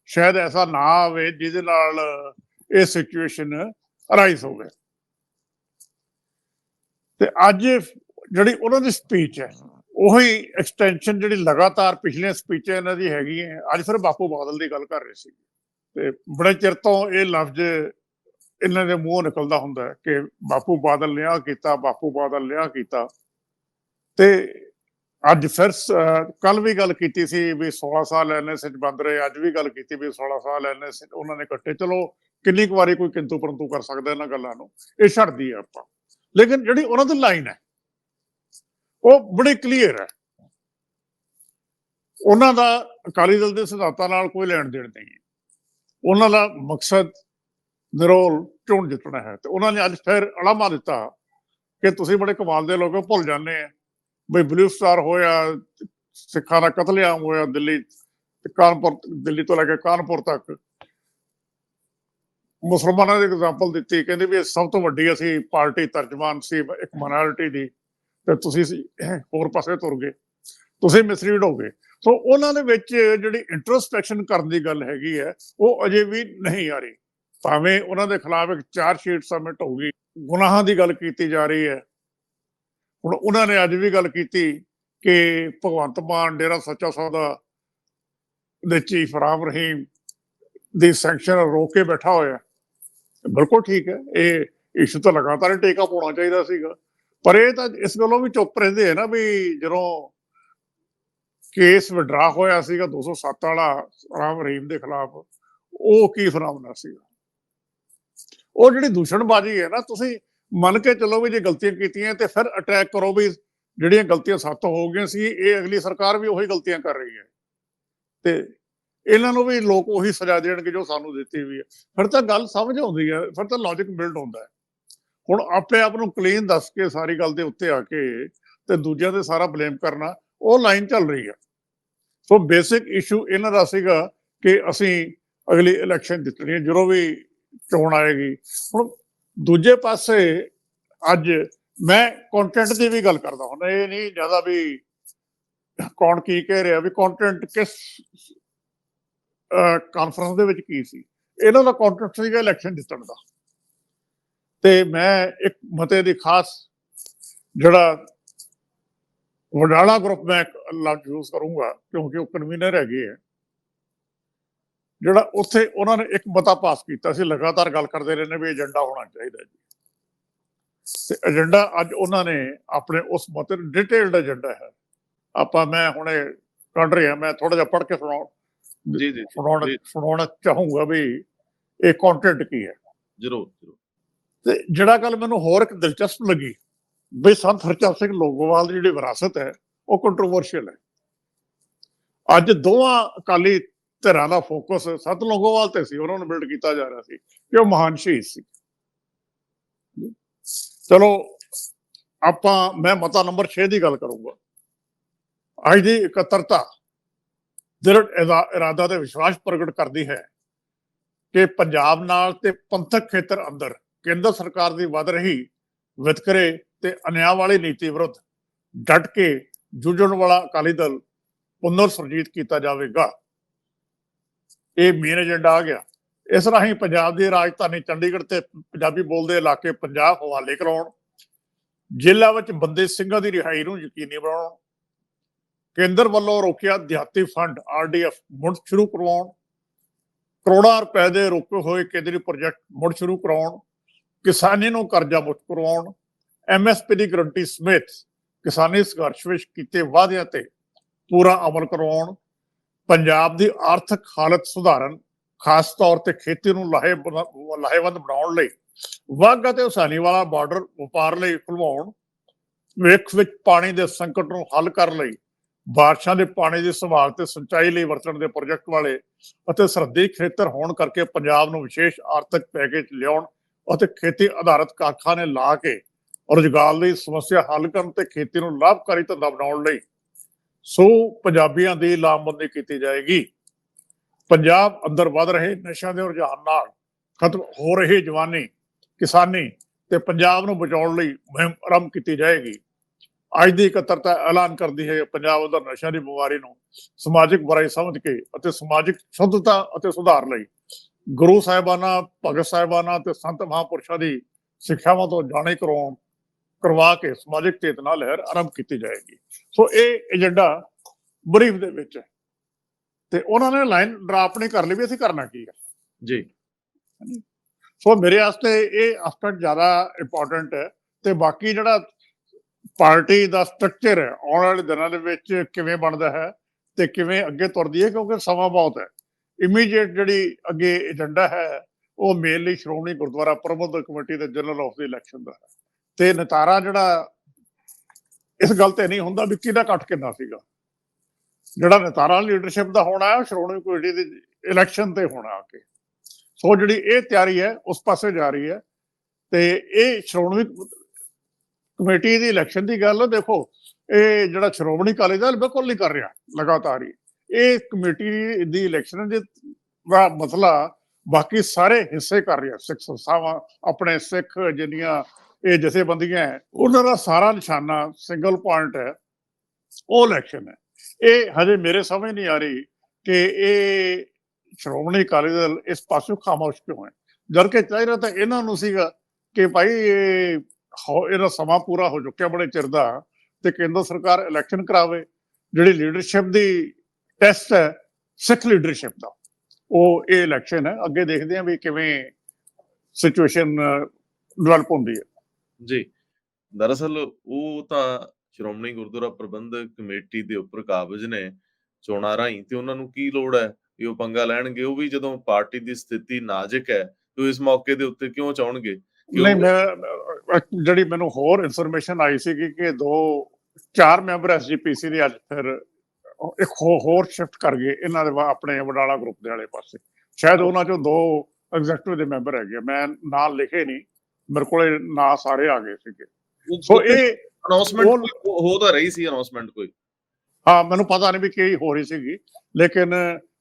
ਸ਼ਾਇਦ ਐਸਾ ਨਾ ਆਵੇ ਜਿਹਦੇ ਨਾਲ ਇਹ ਸਿਚੁਏਸ਼ਨ ਅਰਾਈਜ਼ ਹੋਵੇ ਤੇ ਅੱਜ ਜਿਹੜੀ ਉਹਨਾਂ ਦੀ ਸਪੀਚ ਹੈ, ਉਹੀ ਐਕਸਟੈਂਸ਼ਨ ਜਿਹੜੀ ਲਗਾਤਾਰ ਪਿਛਲੀਆਂ ਸਪੀਚਾਂ ਇਹਨਾਂ ਦੀ ਹੈਗੀ ਹੈ ਅੱਜ ਫਿਰ ਬਾਪੂ ਬਾਦਲ ਦੀ ਗੱਲ ਕਰ ਰਹੇ ਸੀ। ਤੇ ਬੜੇ ਚਿਰ ਤੋਂ ਇਹ ਲਫ਼ਜ਼ ਇਹਨਾਂ ਦੇ ਮੂੰਹੋਂ ਨਿਕਲਦਾ ਹੁੰਦਾ ਕਿ ਬਾਪੂ ਬਾਦਲ ਨੇ ਆਹ ਕੀਤਾ, ਬਾਪੂ ਬਾਦਲ ਨੇ ਆਹ ਕੀਤਾ। ਤੇ ਅੱਜ ਫਿਰ ਕੱਲ ਵੀ ਗੱਲ ਕੀਤੀ ਸੀ ਵੀ 16 ਸਾਲ ਐਨਐਸ ਚ ਬੰਦ ਰਹੇ, ਅੱਜ ਵੀ ਗੱਲ ਕੀਤੀ ਵੀ 16 ਸਾਲ ਐਨਐਸ ਉਹਨਾਂ ਨੇ ਕੱਟੇ। ਚਲੋ ਕਿੰਨੀ ਕੁ ਵਾਰੀ ਕੋਈ ਕਿੰਤੂ ਪਰੰਤੂ ਕਰ ਸਕਦਾ ਇਹਨਾਂ ਗੱਲਾਂ ਨੂੰ, ਇਹ ਛੱਡਦੀ ਆ ਆਪਾਂ। ਲੇਕਿਨ ਜਿਹੜੀ ਉਹਨਾਂ ਦੀ ਲਾਈਨ ਹੈ, ਉਹ ਬੜੀ ਕਲੀਅਰ ਹੈ। ਉਹਨਾਂ ਦਾ ਅਕਾਲੀ ਦਲ ਦੇ ਸਿਧਾਂਤਾਂ ਨਾਲ ਕੋਈ ਲੈਣ ਦੇਣ ਨਹੀਂ ਹੈ। ਉਹਨਾਂ ਦਾ ਮਕਸਦ ਨਿਰੋਲ ਚੋਣ ਜਿੱਤਣਾ ਹੈ। ਤੇ ਉਹਨਾਂ ਨੇ ਅੱਜ ਫਿਰ ਅਲਾਮਾ ਦਿੱਤਾ ਕਿ ਤੁਸੀਂ ਬੜੇ ਕਮਾਲ ਦੇ ਲੋਕੋ ਭੁੱਲ ਜਾਂਦੇ ਆ। ਬਈ ਬਲੂ ਸਟਾਰ ਹੋਇਆ, ਸਿੱਖਾਂ ਦਾ ਕਤਲੇਆਮ ਹੋਇਆ ਦਿੱਲੀ, ਕਾਨਪੁਰ, ਦਿੱਲੀ ਤੋਂ ਲੈ ਕੇ ਕਾਨਪੁਰ ਤੱਕ। ਮੁਸਲਮਾਨਾਂ ਦੀ ਐਗਜ਼ਾਮਪਲ ਦਿੱਤੀ, ਕਹਿੰਦੇ ਵੀ ਸਭ ਤੋਂ ਵੱਡੀ ਅਸੀਂ ਪਾਰਟੀ ਤਰਜਮਾਨ ਸੀ, ਇੱਕ ਮਾਈਨੋਰਿਟੀ ਦੀ, ਤੇ ਤੁਸੀਂ ਹੋਰ ਪਾਸੇ ਤੁਰ ਗਏ, ਤੁਸੀਂ ਮਿਸਰੀਡ ਹੋ ਗਏ। ਸੋ ਉਹਨਾਂ ਦੇ ਵਿੱਚ ਜਿਹੜੀ ਇੰਟਰੋਸਪੈਕਸ਼ਨ ਕਰਨ ਦੀ ਗੱਲ ਹੈਗੀ ਹੈ, ਉਹ ਅਜੇ ਵੀ ਨਹੀਂ ਆ ਰਹੀ। ਭਾਵੇਂ ਉਹਨਾਂ ਦੇ ਖਿਲਾਫ ਇੱਕ ਚਾਰ ਸ਼ੀਟ ਸਬਮਿਟ ਹੋਊਗੀ ਗੁਨਾਹਾਂ ਦੀ ਗੱਲ ਕੀਤੀ ਜਾ ਰਹੀ ਹੈ। ਹੁਣ ਉਹਨਾਂ ਨੇ ਅੱਜ ਵੀ ਗੱਲ ਕੀਤੀ ਕਿ ਭਗਵੰਤ ਮਾਨ ਡੇਰਾ ਸੱਚਾ ਸੌਦਾ ਦੇ ਚੀਫ ਰਾਮ ਰਹੀਮ ਦੀ ਸੈਂਕਸ਼ਨ ਰੋਕ ਕੇ ਬੈਠਾ ਹੋਇਆ। ਬਿਲਕੁਲ ਠੀਕ ਹੈ। ਇਹ ਇਸ਼ੂ ਤਾਂ ਲਗਾਤਾਰ ਟੇਕਾ ਪਾਉਣਾ ਚਾਹੀਦਾ ਸੀਗਾ। ਪਰ ਇਹ ਤਾਂ ਇਸ ਗੱਲੋਂ ਵੀ ਚੁੱਪ ਰਹਿੰਦੇ ਆ ਨਾ ਵੀ ਜਦੋਂ ਕੇਸ ਵਿਡਰਾ ਹੋਇਆ ਸੀਗਾ 207 ਵਾਲਾ ਰਾਮ ਰਹੀਮ ਦੇ ਖਿਲਾਫ, ਉਹ ਕੀ ਫਰਾਮਨਾ ਸੀਗਾ? ਉਹ ਜਿਹੜੀ ਦੂਸ਼ਣਬਾਜ਼ੀ ਹੈ ਨਾ, ਤੁਸੀਂ ਮੰਨ ਕੇ ਚੱਲੋ ਵੀ ਜੇ ਗਲਤੀਆਂ ਕੀਤੀਆਂ ਤੇ ਫਿਰ ਅਟੈਕ ਕਰੋ ਵੀ ਜਿਹੜੀਆਂ ਗਲਤੀਆਂ ਸੱਤ ਹੋ ਗਈਆਂ ਸੀ, ਇਹ ਅਗਲੀ ਸਰਕਾਰ ਵੀ ਉਹੀ ਗਲਤੀਆਂ ਕਰ ਰਹੀ ਹੈ। ਤੇ ਇਹਨਾਂ ਨੂੰ ਵੀ ਲੋਕ ਉਹੀ ਸਜ਼ਾ ਦੇਣਗੇ ਜੋ ਸਾਨੂੰ ਦਿੱਤੀ ਵੀ ਹੈ। ਫਿਰ ਤਾਂ ਗੱਲ ਸਮਝ ਆਉਂਦੀ ਹੈ, ਫਿਰ ਤਾਂ ਲੌਜੀਕ ਬਿਲਡ ਹੁੰਦਾ ਹੈ। ਹੁਣ ਆਪਣੇ ਆਪ ਨੂੰ ਕਲੀਨ ਦੱਸ ਕੇ ਸਾਰੀ ਗੱਲ ਦੇ ਉੱਤੇ ਆ ਕੇ ਤੇ ਦੂਜਿਆਂ ਤੇ ਸਾਰਾ ਬਲੇਮ ਕਰਨਾ, ਉਹ ਲਾਈਨ ਚੱਲ ਰਹੀ ਹੈ। ਸੋ ਬੇਸਿਕ ਇਸ਼ੂ ਇਹਨਾਂ ਦਾ ਸੀਗਾ ਕਿ ਅਸੀਂ ਅਗਲੀ ਇਲੈਕਸ਼ਨ ਜਿੱਤਣੀ ਹੈ, ਜਦੋਂ ਵੀ ਚੋਣ ਆਏਗੀ। ਹੁਣ ਦੂਜੇ ਪਾਸੇ ਅੱਜ ਮੈਂ ਕੰਟੈਂਟ ਦੀ ਵੀ ਗੱਲ ਕਰਦਾ ਹੁਣ ਇਹ ਨਹੀਂ ਜ਼ਿਆਦਾ ਵੀ ਕੌਣ ਕੀ ਕਹਿ ਰਿਹਾ, ਵੀ ਕੰਟੈਂਟ ਕਿਸ ਕਾਨਫਰੰਸ ਦੇ ਵਿੱਚ ਕੀ ਸੀ? ਇਹਨਾਂ ਦਾ ਕੰਟੈਂਟ ਸੀਗਾ ਇਲੈਕਸ਼ਨ ਜਿੱਤਣ ਦਾ। ਤੇ ਮੈਂ ਇੱਕ ਮਤੇ ਦੀ ਖਾਸ ਜਿਹੜਾ ਵਡਾਲਾ ਗਰੁੱਪ ਮੈਂ ਲਫ਼ਜ਼ ਯੂਜ਼ ਕਰੂੰਗਾ, ਕਿਉਂਕਿ ਉਹ ਕਨਵੀਨਰ ਹੈਗੇ ਆ। ਜਿਹੜਾ ਉੱਥੇ ਉਹਨਾਂ ਨੇ ਇੱਕ ਮਤਾ ਪਾਸ ਕੀਤਾ ਸੀ, ਲਗਾਤਾਰ ਗੱਲ ਕਰਦੇ ਰਹੇ ਨੇ ਵੀ ਏਜੰਡਾ ਹੋਣਾ ਚਾਹੀਦਾ ਜੀ। ਤੇ ਏਜੰਡਾ ਅੱਜ ਉਹਨਾਂ ਨੇ ਆਪਣੇ ਉਸ ਮਤੇ ਡਿਟੇਲਡ ਏਜੰਡਾ ਹੈ। ਆਪਾਂ ਮੈਂ ਹੁਣੇ ਕੱਢ ਰਿਹਾ, ਮੈਂ ਥੋੜਾ ਜਿਹਾ ਪੜ੍ਹ ਕੇ ਸੁਣਾਉ ਜੀ ਜੀ ਸੁਣਾਉਣਾ ਜੀ। ਸੁਣਾਉਣਾ ਚਾਹੂੰਗਾ ਵੀ ਇਹ ਕੰਟੈਂਟ ਕੀ ਹੈ। ਜਰੂਰ ਜਰੂਰ। ਤੇ ਜਿਹੜਾ ਗੱਲ ਮੈਨੂੰ ਹੋਰ ਇੱਕ ਦਿਲਚਸਪ ਲੱਗੀ ਵੀ ਸੰਤ ਹਰਚੰਦ ਸਿੰਘ ਲੋਗੋਵਾਲ ਦੀ ਜਿਹੜੀ ਵਿਰਾਸਤ ਹੈ ਉਹ ਕੰਟਰੋਵਰਸ਼ੀਅਲ ਹੈ। ਅੱਜ ਦੋਵਾਂ ਅਕਾਲੀ ਧਿਰਾਂ ਦਾ ਫੋਕਸ ਸੰਤ ਲੋਗੋਵਾਲ ਤੇ ਸੀ ਉਹਨਾਂ ਨੂੰ ਬਿਲਡ ਕੀਤਾ ਜਾ ਰਿਹਾ ਸੀ ਕਿ ਉਹ ਮਹਾਨ ਸ਼ਹੀਦ ਸੀ। ਚਲੋ ਆਪਾਂ ਮੈਂ ਮਤਾ ਨੰਬਰ 6 ਦੀ ਗੱਲ ਕਰੂੰਗਾ। ਅੱਜ ਦੀ ਇਕੱਤਰਤਾ ਦ੍ਰਿੜ ਇਰਾਦਾ ਤੇ ਵਿਸ਼ਵਾਸ ਪ੍ਰਗਟ ਕਰਦੀ ਹੈ ਕਿ ਪੰਜਾਬ ਨਾਲ ਤੇ ਪੰਥਕ ਖੇਤਰ ਅੰਦਰ ਕੇਂਦਰ ਸਰਕਾਰ ਦੀ ਵੱਧ ਰਹੀ ਵਿਤਕਰੇ ਤੇ ਅਨਿਆਂ ਵਾਲੀ ਨੀਤੀ ਵਿਰੁੱਧ ਡਟ ਕੇ ਜੂਝਣ ਵਾਲਾ ਅਕਾਲੀ ਦਲ ਪੁਨਰ ਸੁਰਜੀਤ ਕੀਤਾ ਜਾਵੇਗਾ। ਇਹ ਮੇਨ ਏਜੰਡਾ ਆ ਗਿਆ। ਇਸ ਰਾਹੀਂ ਪੰਜਾਬ ਦੀ ਰਾਜਧਾਨੀ ਚੰਡੀਗੜ੍ਹ ਤੇ ਪੰਜਾਬੀ ਬੋਲਦੇ ਇਲਾਕੇ ਪੰਜਾਬ ਹਵਾਲੇ ਕਰਾਉਣ ਜੇਲ੍ਹਾਂ ਵਿੱਚ ਬੰਦੇ ਸਿੰਘਾਂ ਦੀ ਰਿਹਾਈ ਨੂੰ ਯਕੀਨੀ ਬਣਾਉਣ ਕੇਂਦਰ ਵੱਲੋਂ ਰੋਕਿਆ ਦਿਹਾਤੀ ਫੰਡ ਆਰਡੀਐਫ ਮੁੜ ਸ਼ੁਰੂ ਕਰਵਾਉਣ। ਕਰੋੜਾਂ ਰੁਪਏ ਦੇ ਰੁਕੇ ਹੋਏ ਕੇਂਦਰੀ ਪ੍ਰੋਜੈਕਟ ਮੁੜ ਸ਼ੁਰੂ ਕਰਾਉਣ ਕਿਸਾਨੀ ਨੂੰ ਕਰਜ਼ਾ ਮੁਕਤ ਕਰਵਾਉਣ। ਐਮਐਸਪੀ ਦੀ ਗਰੰਟੀ ਸਮੇਤ ਕਿਸਾਨੀ ਸੰਘਰਸ਼ ਵਿੱਚ ਕੀਤੇ ਵਾਅਦਿਆਂ ਤੇ ਪੂਰਾ ਅਮਲ ਕਰਵਾਉਣ। ਪੰਜਾਬ ਦੀ ਆਰਥਿਕ ਹਾਲਤ ਸੁਧਾਰਨ, ਖਾਸ ਤੌਰ ਤੇ ਖੇਤੀ ਨੂੰ ਲਾਹੇ ਲਾਹੇਵੰਦ ਬਣਾਉਣ ਲਈ ਵਾਘਾ ਤੇ ਹੁਸਾਨੀ ਵਾਲਾ ਬਾਰਡਰ ਵਪਾਰ ਲਈ ਖੁਲਵਾਉਣ। ਵੇਖ ਵਿੱਚ ਪਾਣੀ ਦੇ ਸੰਕਟ ਨੂੰ ਹੱਲ ਕਰਨ ਲਈ ਬਾਰਿਸ਼ਾਂ ਦੇ ਪਾਣੀ ਦੀ ਸੰਭਾਲ ਤੇ ਸਿੰਚਾਈ ਲਈ ਵਰਤਣ ਦੇ ਪ੍ਰੋਜੈਕਟ ਵਾਲੇ ਅਤੇ ਸਰਹੱਦੀ ਖੇਤਰ ਹੋਣ ਕਰਕੇ ਪੰਜਾਬ ਨੂੰ ਵਿਸ਼ੇਸ਼ ਆਰਥਿਕ ਪੈਕੇਜ ਲਿਆਉਣ ਅਤੇ ਖੇਤੀ ਆਧਾਰਿਤ ਕਾਰਖਾਨੇ ਲਾ ਕੇ ਰੁਜ਼ਗਾਰ ਲਈ ਸਮੱਸਿਆ ਹੱਲ ਕਰਨ ਤੇ ਖੇਤੀ ਨੂੰ ਲਾਭਕਾਰੀ ਧੰਦਾ ਬਣਾਉਣ ਲਈ ਸੋ ਪੰਜਾਬੀਆਂ ਦੀ ਲਾਮਬੰਦੀ ਕੀਤੀ ਜਾਏਗੀ। ਪੰਜਾਬ ਅੰਦਰ ਵੱਧ ਰਹੇ ਨਸ਼ਿਆਂ ਦੇ ਰੁਝਾਨ ਨਾਲ ਖਤਮ ਹੋ ਰਹੀ ਜਵਾਨੀ, ਕਿਸਾਨੀ ਤੇ ਪੰਜਾਬ ਨੂੰ ਬਚਾਉਣ ਲਈ ਮੁਹਿੰਮ ਆਰੰਭ ਕੀਤੀ ਜਾਏਗੀ। ਅੱਜ ਦੀ ਇਕੱਤਰਤਾ ਐਲਾਨ ਕਰਦੀ ਹੈ ਪੰਜਾਬ ਅੰਦਰ ਨਸ਼ਿਆਂ ਦੀ ਬਿਮਾਰੀ ਨੂੰ ਸਮਾਜਿਕ ਬੁਰਾਈ ਸਮਝ ਕੇ ਅਤੇ ਸਮਾਜਿਕ ਸ਼ੁੱਧਤਾ ਅਤੇ ਸੁਧਾਰ ਲਈ। ਗੁਰੂ ਸਾਹਿਬਾਨਾਂ ਭਗਤ ਸਾਹਿਬਾਨਾਂ ਤੇ ਸੰਤ ਮਹਾਂਪੁਰਸ਼ਾਂ ਦੀ ਸਿੱਖਿਆਵਾਂ ਤੋਂ ਜਾਣੇ ਕਰਵਾਉਣ ਕਰਵਾ ਕੇ ਸਮਾਜਿਕ ਚੇਤਨਾ ਲਹਿਰ ਆਰੰਭ ਕੀਤੀ ਜਾਏਗੀ। ਸੋ ਇਹ ਏਜੰਡਾ ਬਰੀਫ ਦੇ ਵਿੱਚ ਹੈ। ਤੇ ਉਹਨਾਂ ਨੇ ਲਾਈਨ ਡਰਾ ਆਪਣੀ ਕਰ ਲਈ ਵੀ ਅਸੀਂ ਕਰਨਾ ਕੀ ਹੈ? ਜੀ। ਸੋ ਮੇਰੇ ਵਾਸਤੇ ਇਹ ਐਸਪੈਕਟ ਜ਼ਿਆਦਾ ਇੰਪੋਰਟੈਂਟ ਹੈ ਤੇ ਬਾਕੀ ਜਿਹੜਾ ਪਾਰਟੀ ਦਾ ਸਟਰਕਚਰ ਹੈ ਆਉਣ ਵਾਲੇ ਦਿਨਾਂ ਦੇ ਵਿੱਚ ਕਿਵੇਂ ਬਣਦਾ ਹੈ ਤੇ ਕਿਵੇਂ ਅੱਗੇ ਤੁਰਦੀ ਹੈ, ਕਿਉਂਕਿ ਸਮਾਂ ਬਹੁਤ ਹੈ। ਇਮੀਡੀਏਟ ਜਿਹੜੀ ਅੱਗੇ ਏਜੰਡਾ ਹੈ, ਉਹ ਮੇਨ ਲਈ ਸ਼੍ਰੋਮਣੀ ਗੁਰਦੁਆਰਾ ਪ੍ਰਬੰਧਕ ਕਮੇਟੀ ਦੇ ਜਨਰਲ ਆਫ ਦੀ ਇਲੈਕਸ਼ਨ ਦਾ ਹੈ। ਤੇ ਨਤਾਰਾ ਜਿਹੜਾ ਇਸ ਗੱਲ ਤੇ ਨਹੀਂ ਹੁੰਦਾ ਵੀ ਕਿਹਦਾ ਕੱਟ ਕਿੰਨਾ ਸੀਗਾ। ਜਿਹੜਾ ਨਤਾਰਾ ਲੀਡਰਸ਼ਿਪ ਦਾ ਹੋਣਾ ਹੈ ਸ਼੍ਰੋਮਣੀ ਕਮੇਟੀ ਦੀ ਇਲੈਕਸ਼ਨ ਤੇ ਹੋਣਾ ਆ ਕੇ। ਸੋ ਜਿਹੜੀ ਇਹ ਤਿਆਰੀ ਹੈ, ਉਸ ਪਾਸੇ ਜਾ ਰਹੀ ਹੈ। ਤੇ ਇਹ ਸ਼੍ਰੋਮਣੀ ਕਮੇਟੀ ਦੀ ਇਲੈਕਸ਼ਨ ਦੀ ਗੱਲ, ਦੇਖੋ, ਇਹ ਜਿਹੜਾ ਸ਼੍ਰੋਮਣੀ ਅਕਾਲੀ ਦਲ ਬਿਲਕੁਲ ਨਹੀਂ ਕਰ ਰਿਹਾ, ਲਗਾਤਾਰ ਹੀ। ਇਹ ਕਮੇਟੀ ਦੀ ਇਲੈਕਸ਼ਨ ਦੇ ਦਾ ਮਸਲਾ ਬਾਕੀ ਸਾਰੇ ਹਿੱਸੇ ਕਰ ਰਿਹਾ, ਸਿੱਖ ਸੰਸਥਾਵਾਂ, ਆਪਣੇ ਸਿੱਖ ਜਿੰਨੀਆਂ ਇਹ ਜਥੇਬੰਦੀਆਂ ਹੈ, ਉਹਨਾਂ ਦਾ ਸਾਰਾ ਨਿਸ਼ਾਨਾ ਸਿੰਗਲ ਪੁਆਇੰਟ ਹੈ, ਉਹ ਇਲੈਕਸ਼ਨ ਹੈ। ਇਹ ਹਜੇ ਮੇਰੇ ਸਮਝ ਨਹੀਂ ਆ ਰਹੀ ਕਿ ਇਹ ਸ਼੍ਰੋਮਣੀ ਅਕਾਲੀ ਦਲ ਇਸ ਪਾਸੋਂ ਖਾਮੋਸ਼ ਕਿਉਂ ਹੈ। ਜਦ ਕਿ ਚਾਹੀਦਾ ਤਾਂ ਇਹਨਾਂ ਨੂੰ ਸੀਗਾ ਕਿ ਭਾਈ ਇਹ ਹੋ- ਇਹਦਾ ਸਮਾਂ ਪੂਰਾ ਹੋ ਚੁੱਕਿਆ ਬੜੇ ਚਿਰ ਦਾ ਤੇ ਕੇਂਦਰ ਸਰਕਾਰ ਇਲੈਕਸ਼ਨ ਕਰਾਵੇ, ਜਿਹੜੀ ਲੀਡਰਸ਼ਿਪ ਦੀ ਟੈਸਟ ਹੈ, ਸਿੱਖ ਲੀਡਰਸ਼ਿਪ ਦਾ, ਉਹ ਇਹ ਇਲੈਕਸ਼ਨ ਹੈ। ਅੱਗੇ ਦੇਖਦੇ ਹਾਂ ਵੀ ਕਿਵੇਂ ਸਿਚੁਏਸ਼ਨ ਡਿਵੈਲਪ ਹੁੰਦੀ ਹੈ। ਜੀ। ਦਰਅਸਲ ਉਹ ਤਾਂ ਸ਼੍ਰੋਮਣੀ ਗੁਰਦੁਆਰਾ ਪ੍ਰਬੰਧਕ ਕਮੇਟੀ ਦੇ ਉੱਪਰ ਕਾਬਜ ਨੇ, ਚੋਣਾਂ ਰਾਹੀਂ, ਤੇ ਉਹਨਾਂ ਨੂੰ ਕੀ ਲੋੜ ਹੈ ਕਿ ਉਹ ਪੰਗਾ ਲੈਣਗੇ? ਉਹ ਵੀ ਜਦੋਂ ਪਾਰਟੀ ਦੀ ਸਥਿਤੀ ਨਾਜ਼ੁਕ ਹੈ, ਤੇ ਇਸ ਮੌਕੇ ਦੇ ਉੱਤੇ ਕਿਉਂ ਚਾਹਣਗੇ? ਨਹੀਂ ਮੈਂ ਜਿਹੜੀ ਮੈਨੂੰ ਹੋਰ ਇਨਫੋਰਮੇਸ਼ਨ ਆਈ ਸੀ ਕਿ ਦੋ ਚਾਰ ਮੈਂਬਰ ਐਸਜੀਪੀਸੀ ਦੇ ਅੱਜ ਫਿਰ ਇੱਕ ਹੋਰ ਸ਼ਿਫਟ ਕਰ ਗਏ ਇਹਨਾਂ ਦੇ ਆਪਣੇ ਵਡਾਲਾ ਗਰੁੱਪ ਦੇ ਵਾਲੇ ਪਾਸੇ। ਸ਼ਾਇਦ ਉਹਨਾਂ ਚੋਂ ਦੋ ਐਗਜ਼ੈਕਟਿਵ ਦੇ ਮੈਂਬਰ ਹੈਗੇ। ਮੈਂ ਨਾਂ ਲਿਖੇ ਨਹੀਂ ਮੇਰੇ ਕੋਲੇ ਨਾਂ ਸਾਰੇ ਆ ਗਏ ਸੀਗੇ। ਸੋ ਇਹ ਅਨਾਉਂਸਮੈਂਟ ਹੋ ਤਾਂ ਰਹੀ ਸੀ ਅਨਾਉਂਸਮੈਂਟ ਕੋਈ? ਹਾਂ ਮੈਨੂੰ ਪਤਾ ਨਹੀਂ ਵੀ ਕੀ ਹੋ ਰਹੀ ਸੀਗੀ ਲੇਕਿਨ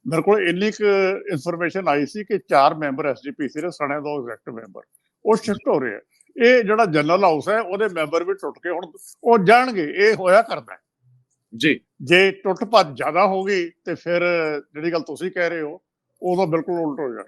ਮੇਰੇ ਕੋਲ ਇੰਨੀ ਕੁ ਇਨਫੋਰਮੇਸ਼ਨ ਆਈ ਸੀ ਕਿ ਚਾਰ ਮੈਂਬਰ ਐਸਜੀਪੀਸੀ ਦੇ ਸਣੇ ਦੋ ਐਗਜ਼ੈਕਟਿਵ ਮੈਂਬਰ ਉਹ ਸ਼ਿਫਟ ਹੋ ਰਹੇ ਇਹ ਜਿਹੜਾ ਜਨਰਲ ਹਾਊਸ ਹੈ ਉਹਦੇ ਮੈਂਬਰ ਵੀ ਟੁੱਟ ਕੇ ਹੁਣ ਉਹ ਜਾਣਗੇ ਇਹ ਹੋਇਆ ਕਰਦਾ। ਜੀ। ਜੇ ਟੁੱਟ ਭੱਜ ਜ਼ਿਆਦਾ ਹੋ ਗਈ ਤੇ ਫਿਰ ਜਿਹੜੀ ਗੱਲ ਤੁਸੀਂ ਕਹਿ ਰਹੇ ਹੋ ਉਦੋਂ ਬਿਲਕੁਲ ਉਲਟ ਹੋ ਜਾਣਾ।